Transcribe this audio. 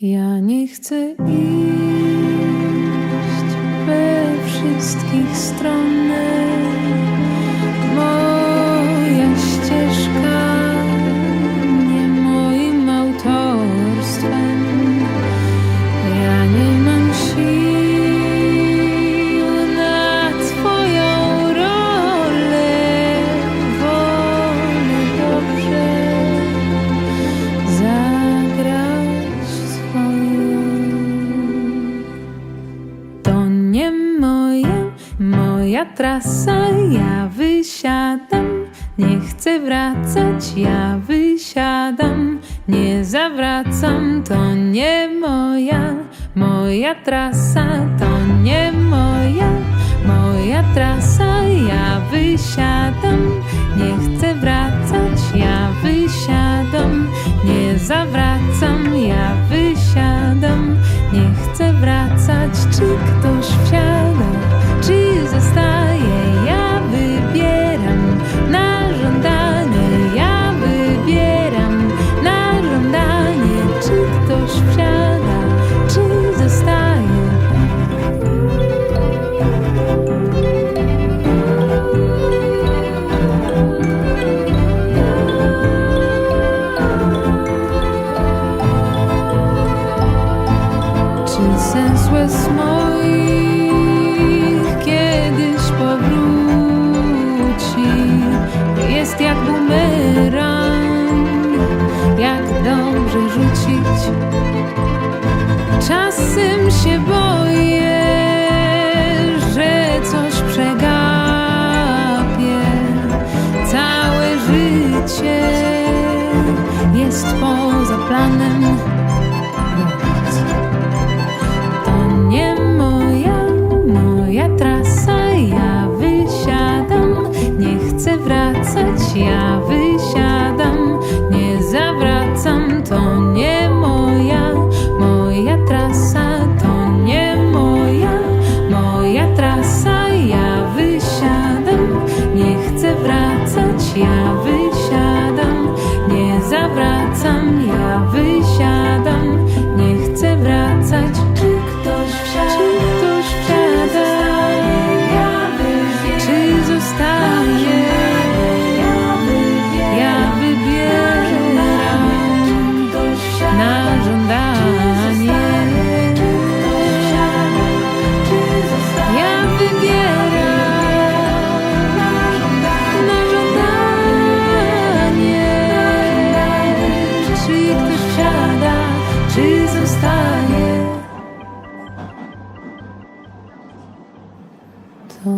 Ja nie chcę iść we wszystkich stronach. Moja trasa, ja wysiadam, nie chcę wracać, ja wysiadam, nie zawracam, to nie moja, moja trasa, to nie moja, moja trasa, ja wysiadam, czy zostaje. Czy sens moich kiedyś powróci? Jest jak bumerang, Się boję, że coś przegapię. Całe życie jest poza planem. To na żądanie. Ja wybieram na żądanie. Czy ktoś wsiada, czy zostanie? To...